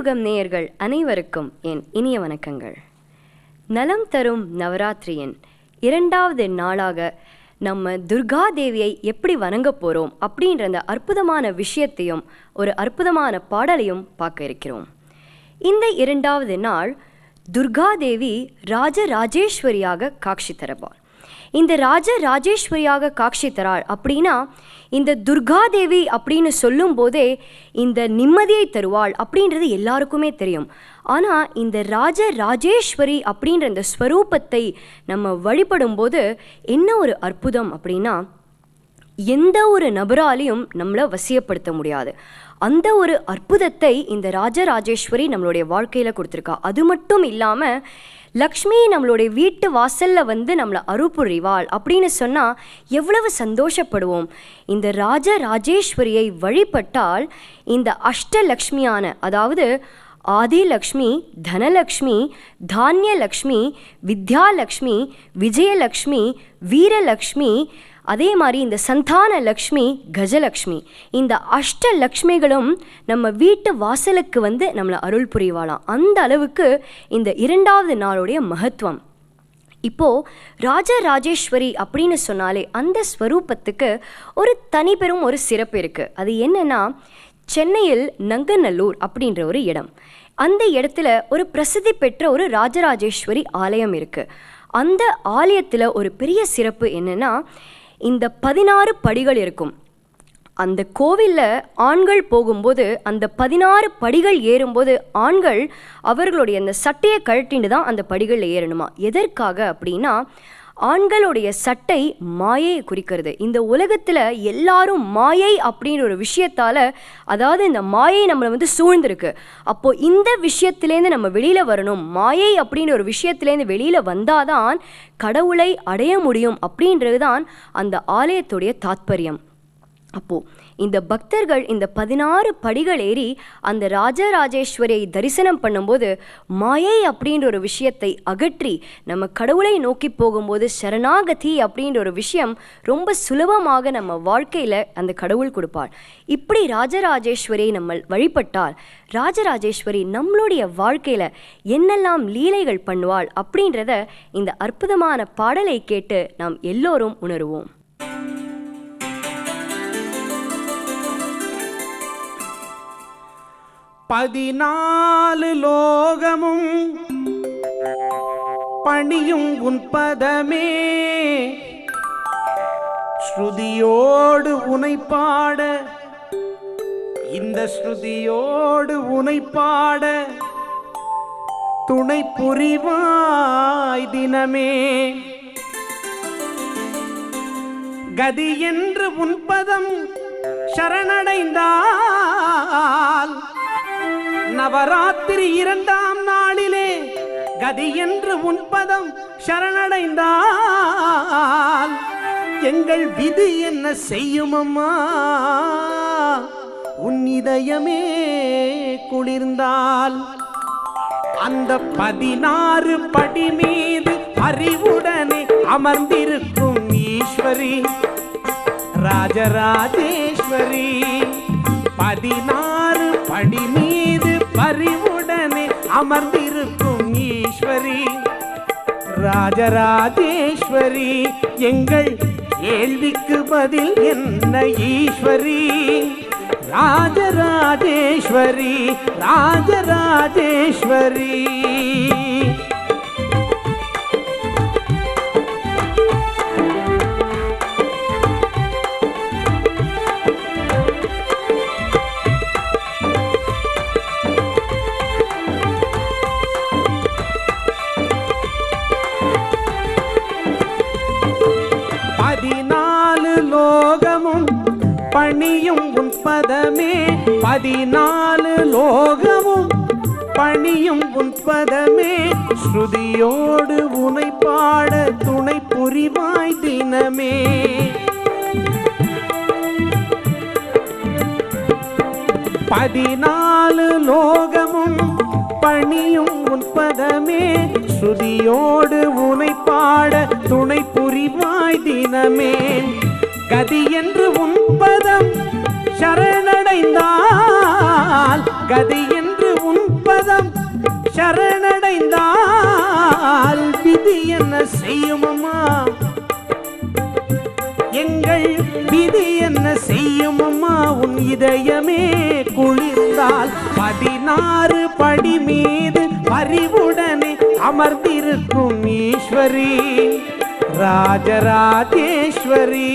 கலியுகம் நேயர்கள் அனைவருக்கும் என் இனிய வணக்கங்கள். நலம் தரும் நவராத்திரியின் இரண்டாவது நாளாக நம்ம துர்கா தேவியை எப்படி வணங்க போகிறோம் அப்படின்ற அந்த அற்புதமான விஷயத்தையும் ஒரு அற்புதமான பாடலையும் பார்க்க இருக்கிறோம். இந்த இரண்டாவது நாள் துர்கா தேவி ராஜராஜேஸ்வரியாக காட்சி தரப்பாள் இந்த ராஜ ராஜேஸ்வரியாக காட்சி தராள் அப்படின்னா இந்த துர்காதேவி அப்படின்னு அப்படின்னு சொல்லும்போதே இந்த நிம்மதியை தருவாள் அப்படின்றது எல்லாருக்குமே தெரியும். ஆனால் இந்த ராஜ ராஜேஸ்வரி அப்படின்ற இந்த ஸ்வரூபத்தை நம்ம வழிபடும்போது என்ன ஒரு அற்புதம் அப்படின்னா எந்த ஒரு நபராலையும் நம்மளை வசியப்படுத்த முடியாது. அந்த ஒரு அற்புதத்தை இந்த ராஜராஜேஸ்வரி நம்மளுடைய வாழ்க்கையில் கொடுத்துருக்கா. அது மட்டும் இல்லாமல் லக்ஷ்மி நம்மளுடைய வீட்டு வாசலில் வந்து நம்மளை அருள்புரிவாள் அப்படின்னு சொன்னால் எவ்வளவு சந்தோஷப்படுவோம். இந்த ராஜ ராஜேஸ்வரியை வழிபட்டால் இந்த அஷ்டலக்ஷ்மியான அதாவது ஆதிலக்ஷ்மி தனலக்ஷ்மி தானியலக்ஷ்மி வித்யாலக்ஷ்மி விஜயலக்ஷ்மி வீரலக்ஷ்மி அதே மாதிரி இந்த சந்தான லக்ஷ்மி கஜலக்ஷ்மி இந்த அஷ்ட லக்ஷ்மிகளும் நம்ம வீட்டு வாசலுக்கு வந்து நம்மளை அருள் புரிவாளாம். அந்த அளவுக்கு இந்த இரண்டாவது நாளுடைய மகத்துவம். இப்போது ராஜராஜேஸ்வரி அப்படின்னு சொன்னாலே அந்த ஸ்வரூபத்துக்கு ஒரு தனிப்பெரும் ஒரு சிறப்பு இருக்குது அது என்னென்னா சென்னையில் நங்கநல்லூர் அப்படின்ற ஒரு இடம். அந்த இடத்துல ஒரு பிரசித்தி பெற்ற ஒரு ராஜராஜேஸ்வரி ஆலயம் இருக்குது அந்த ஆலயத்தில் ஒரு பெரிய சிறப்பு என்னென்னா இந்த பதினாறு படிகள் இருக்கும். அந்த கோவிலில் ஆண்கள் போகும்போது அந்த பதினாறு படிகள் ஏறும்போது ஆண்கள் அவர்களுடைய அந்த சட்டையை கழட்டிட்டு தான் அந்த படிகளில் ஏறணுமா? எதற்காக அப்படின்னா ஆண்களுடைய சட்டை மாயையை குறிக்கிறது. இந்த உலகத்தில் எல்லாரும் மாயை அப்படின்ற ஒரு விஷயத்தால் அதாவது இந்த மாயை நம்மளை வந்து சூழ்ந்திருக்கு. அப்போது இந்த விஷயத்துலேருந்து நம்ம வெளியில் வரணும். மாயை அப்படின்ற ஒரு விஷயத்துலேருந்து வெளியில் வந்தால் தான் கடவுளை அடைய முடியும் அப்படின்றது தான் அந்த ஆலயத்துடைய தாத்பரியம். அப்போது இந்த பக்தர்கள் இந்த பதினாறு படிகள் ஏறி அந்த ராஜராஜேஸ்வரியை தரிசனம் பண்ணும்போது மாயை அப்படின்ற ஒரு விஷயத்தை அகற்றி நம்ம கடவுளை நோக்கி போகும்போது சரணாகதி அப்படின்ற ஒரு விஷயம் ரொம்ப சுலபமாக நம்ம வாழ்க்கையில் அந்த கடவுள் கொடுப்பாள் இப்படி ராஜராஜேஸ்வரியை நம்ம வழிபட்டால் ராஜராஜேஸ்வரி நம்மளுடைய வாழ்க்கையில் என்னெல்லாம் லீலைகள் பண்ணுவாள் அப்படின்றத இந்த அற்புதமான பாடலை கேட்டு நாம் எல்லோரும் உணருவோம். பதினாலு லோகமும் பணியும் உன்பதமே ஸ்ருதியோடு உனைப்பாட இந்த ஸ்ருதியோடு உனைப்பாட துணை புரிவாய் தினமே. கதி என்று உன்பதம் சரணடைந்தால் நவராத்திரி இரண்டாம் நாளிலே கதி என்று உன்பதம் சரணடைந்தால் எங்கள் விதி என்ன செய்யும் உன் இதயமே குளிர்ந்தால் அந்த பதினாறு படி மீது அறிவுடனே அமர்ந்திருக்கும் ஈஸ்வரி ராஜராஜேஸ்வரி. பதினாறு படி மீது அறிவுடனே அமர்ந்திருக்கும் ஈஸ்வரி. ராஜராஜேஸ்வரி எங்கள் கேள்விக்கு பதில் என்ன ஈஸ்வரி? ராஜராஜேஸ்வரி ராஜராஜேஸ்வரி. பதினாலு லோகமும் பணியும் உன்பதமே ஸ்ருதியோடு உனை பாட துணை புரிவாய் தினமே. பதினாலு லோகமும் பணியும் உன்பதமே ஸ்ருதியோடு உனை பாட துணை புரிவாய் தினமே. கதி என்று உன்பதம் பதம் கதி என்று உன்பதம் சரணடைந்தால் விதி என்ன செய்யுமம்மா? எங்கள் விதி என்ன செய்யுமம்மா? உன் இதயமே குளிர்ந்தால் பதினாறு படி மீது அறிவுடனே அமர்ந்திருக்கும் ஈஸ்வரி ராஜராஜேஸ்வரி.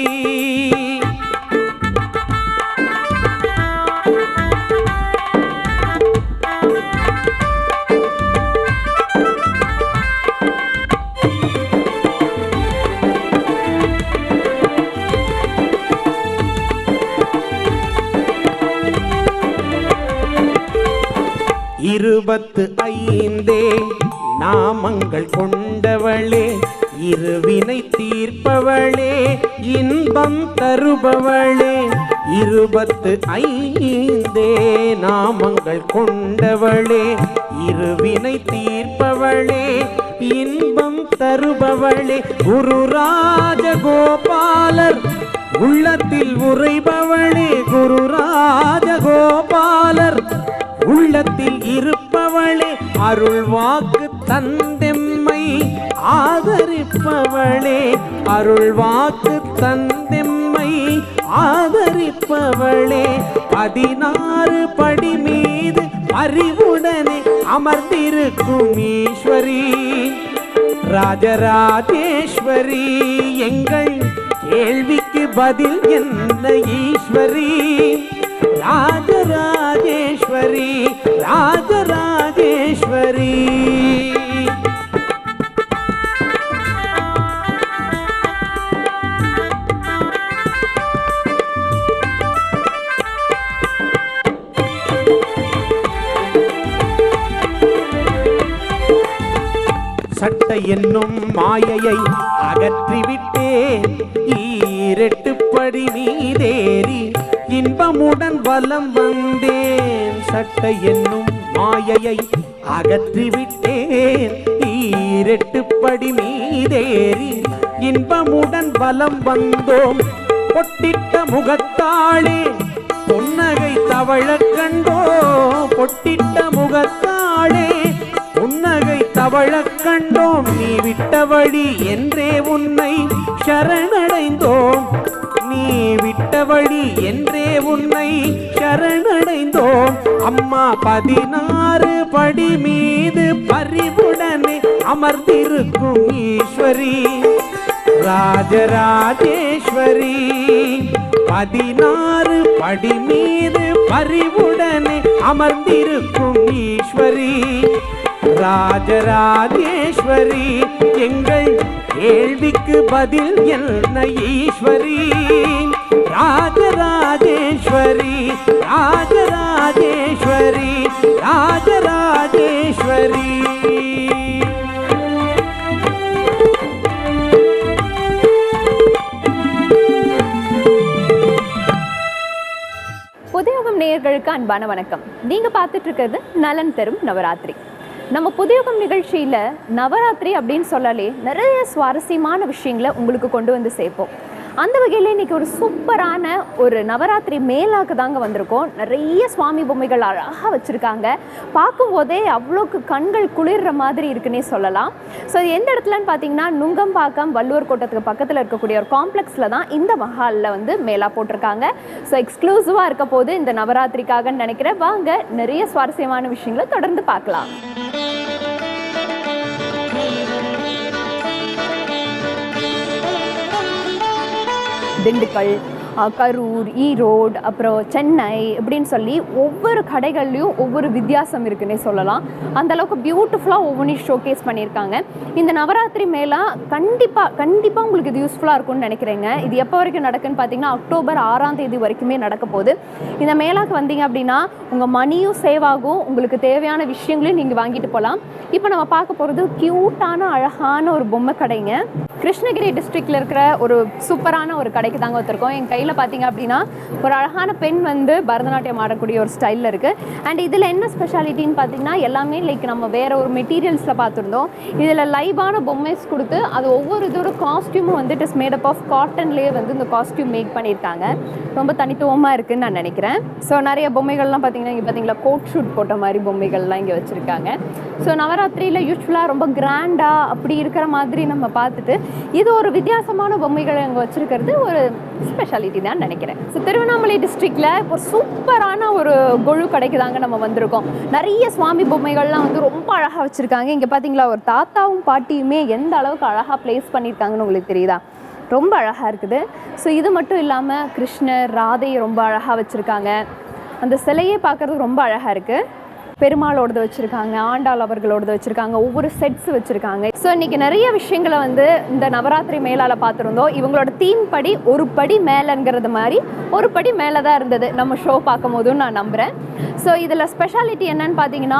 இருபத்து ஐந்தே நாமங்கள் கொண்டவளே இருவினை தீர்ப்பவளே இன்பம் தருபவளே. இருபத்து ஐந்தே நாமங்கள் கொண்டவளே இருவினை தீர்ப்பவளே இன்பம் தருபவளே. குரு ராஜகோபாலர் உள்ளத்தில் உரைபவளே குரு ராஜகோபாலர் உள்ளத்தில் இருப்பவளே அருள் வாக்கு தந்தெம்மை ஆதரிப்பவளே அருள் வாக்கு தந்தெம்மை ஆதரிப்பவளே பதினாறு படி மீது அறிவுடனே அமர்ந்திருக்கும் ஈஸ்வரி. ராஜராஜேஸ்வரி எங்கள் கேள்விக்கு பதில் என்ன ஈஸ்வரி? ராஜராஜேஸ்வரி என்னும் மாயையை அகற்றிவிட்டேன். ஈரெட்டுப்படி நீதேறி இன்பமுடன் வலம் வந்தேன். சட்டை என்னும் மாயையை அகற்றிவிட்டேன். ஈரெட்டுப்படி மீதேறி இன்பமுடன் வலம் வந்தோம். பொட்டிட்ட முகத்தாளே பொன்னகை தவழ கண்டோ. பொட்டிட்ட முகத்தாளே தவழக் கண்டோம் நீ விட்ட வழி என்றே உன்னை சரணடைந்தோம். நீ விட்ட வழி என்றே உன்னை சரணடைந்தோம். அம்மா பதினாறு படி மீது பறிவுடனே அமர்ந்திருக்கும் ஈஸ்வரி. ராஜராஜேஸ்வரி பதினாறு படி மீது பறிவுடனே அமர்ந்திருக்கும் ஈஸ்வரி. ராஜராஜேஸ்வரி எங்கள் கேள்விக்கு பதில் என்ன ஈஸ்வரி? ராஜராஜேஸ்வரி ராஜராஜேஸ்வரி ராஜராஜேஸ்வரி. புதியுகம் நேயர்களுக்கு அன்பான வணக்கம். நீங்க பார்த்துட்டு இருக்கிறது நலன் தரும் நவராத்திரி. நம்ம புதியுகம் நிகழ்ச்சியில் நவராத்திரி அப்படின்னு சொல்லாலே நிறைய சுவாரஸ்யமான விஷயங்களை உங்களுக்கு கொண்டு வந்து சேர்ப்போம். அந்த வகையில் இன்றைக்கி ஒரு சூப்பரான ஒரு நவராத்திரி மேலாக்கு தாங்க வந்திருக்கோம். நிறைய சுவாமி பொம்மைகள் அழகாக வச்சுருக்காங்க. பார்க்கும்போதே அவ்வளோக்கு கண்கள் குளிர்ற மாதிரி இருக்குன்னே சொல்லலாம். ஸோ இது எந்த இடத்துலன்னு பார்த்தீங்கன்னா நுங்கம்பாக்கம் வள்ளுவர் கோட்டத்துக்கு பக்கத்தில் இருக்கக்கூடிய ஒரு காம்ப்ளெக்ஸில் தான் இந்த மஹாலில் வந்து மேலா போட்டிருக்காங்க. ஸோ எக்ஸ்க்ளூசிவாக இருக்க போது இந்த நவராத்திரிக்காகன்னு நினைக்கிறேன். வாங்க நிறைய சுவாரஸ்யமான விஷயங்களை தொடர்ந்து பார்க்கலாம். திண்டுக்கல் அஹ், கரூர் ஈரோடு அப்புறம் சென்னை இப்படின்னு சொல்லி ஒவ்வொரு கடைகள்லையும் ஒவ்வொரு வித்தியாசம் இருக்குன்னே சொல்லலாம். அந்தளவுக்கு பியூட்டிஃபுல்லாக ஒவ்வொன்றையும் ஷோகேஸ் பண்ணியிருக்காங்க. இந்த நவராத்திரி மேலா கண்டிப்பாக கண்டிப்பாக உங்களுக்கு இது யூஸ்ஃபுல்லாக இருக்கும்னு நினைக்கிறேங்க. இது எப்போ வரைக்கும் நடக்குன்னு பார்த்தீங்கன்னா அக்டோபர் ஆறாம் தேதி வரைக்குமே நடக்க போகுது. இந்த மேலாக்கு வந்தீங்க அப்படின்னா உங்கள் மணியும் சேவ் ஆகும். உங்களுக்கு தேவையான விஷயங்களையும் நீங்கள் வாங்கிட்டு போகலாம் இப்போ நம்ம பார்க்க போகிறது க்யூட்டான அழகான ஒரு பொம்மை கடைங்க. கிருஷ்ணகிரி டிஸ்ட்ரிக்டில் இருக்கிற ஒரு சூப்பரான ஒரு கடைக்கு தாங்க வந்திருக்கோம். என் கையில் ஸ்டைலில் பார்த்தீங்க அப்படின்னா ஒரு அழகான பெண் வந்து பரதநாட்டியம் ஆடக்கூடிய ஒரு ஸ்டைலில் இருக்குது அண்ட் இதில் என்ன ஸ்பெஷாலிட்டின்னு பார்த்தீங்கன்னா எல்லாமே லைக் நம்ம வேற ஒரு மெட்டீரியல்ஸில் பார்த்துருந்தோம் இதில் லைவான பொம்மைஸ் கொடுத்து அது ஒவ்வொரு இதோட காஸ்டியூமும் வந்துட்டு இஸ் மேடப் ஆஃப் காட்டன்லேயே வந்து இந்த காஸ்டியூம் மேக் பண்ணியிருக்காங்க. ரொம்ப தனித்துவமாக இருக்குன்னு நான் நினைக்கிறேன். ஸோ நிறைய பொம்மைகள்லாம் பார்த்தீங்கன்னா இங்கே பார்த்தீங்களா கோட் ஷூட் போட்ட மாதிரி பொம்மைகள்லாம் இங்கே வச்சுருக்காங்க. ஸோ நவராத்திரியில் யூஸ்ஃபுல்லாக ரொம்ப கிராண்டாக அப்படி இருக்கிற மாதிரி நம்ம பார்த்துட்டு இது ஒரு வித்தியாசமான பொம்மைகளை அங்கே வச்சுருக்கிறது ஒரு ஸ்பெஷாலிட்டி தான் நினைக்கிறேன். ஸோ திருவண்ணாமலை டிஸ்ட்ரிக்டில் இப்போ சூப்பரான ஒரு கொழு கடைக்கு தாங்க நம்ம வந்திருக்கோம். நிறைய சுவாமி பொம்மைகள்லாம் வந்து ரொம்ப அழகாக வச்சுருக்காங்க. இங்கே பார்த்தீங்களா ஒரு தாத்தாவும் பாட்டியுமே எந்த அளவுக்கு அழகாக ப்ளேஸ் பண்ணியிருக்காங்கன்னு உங்களுக்கு தெரியுதா? ரொம்ப அழகாக இருக்குது. ஸோ இது மட்டும் இல்லாமல் கிருஷ்ணர் ராதையை ரொம்ப அழகாக வச்சுருக்காங்க. அந்த சிலையே பார்க்குறது ரொம்ப அழகாக இருக்குது பெருமாளோடது வச்சுருக்காங்க ஆண்டாள் அவர்களோடது வச்சுருக்காங்க ஒவ்வொரு செட்ஸ் வச்சுருக்காங்க. ஸோ இன்றைக்கி நிறைய விஷயங்களை வந்து இந்த நவராத்திரி மேலால் பார்த்துருந்தோம். இவங்களோட தீம் படி ஒரு படி மேலேங்கிறது மாதிரி ஒரு படி மேலே தான் இருந்தது. நம்ம ஷோ பார்க்கும் போதும் நான் நம்புகிறேன் ஸோ இதில் ஸ்பெஷாலிட்டி என்னன்னு பார்த்தீங்கன்னா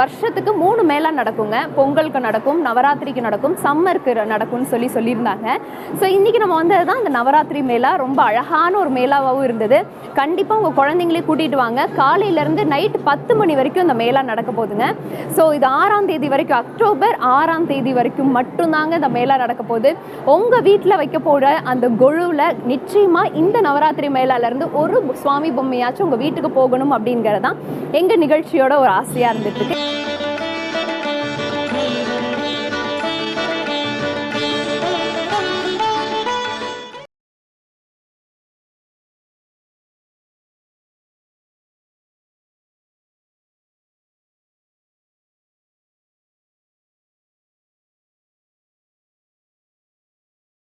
வருஷத்துக்கு மூணு மேளா நடக்குங்க. பொங்கலுக்கு நடக்கும் நவராத்திரிக்கு நடக்கும் சம்மருக்கு நடக்கும்னு சொல்லி சொல்லியிருந்தாங்க. ஸோ இன்றைக்கி நம்ம வந்தது தான் இந்த நவராத்திரி மேளா ரொம்ப அழகான ஒரு மேளாவாகவும் இருந்தது. கண்டிப்பாக உங்கள் குழந்தைங்களே கூட்டிகிட்டு வாங்க. காலையிலேருந்து நைட் பத்து மணி வரைக்கும் இந்த மேளா நடக்க போகுதுங்க. ஸோ இது ஆறாம் தேதி வரைக்கும் அக்டோபர் ஆறாம் தேதி வரைக்கும் மட்டும்தாங்க இந்த மேளா நடக்க போகுது. உங்கள் வீட்டில் வைக்க போகிற அந்த கொழுவில் நிச்சயமாக இந்த நவராத்திரி மேளாலேருந்து ஒரு சுவாமி பொம்மையாச்சும் உங்கள் வீட்டுக்கு போகணும் அப்படிங்கிறது தான் எங்கள் நிகழ்ச்சியோட ஒரு ஆசையாக இருந்துட்டு இருக்கு.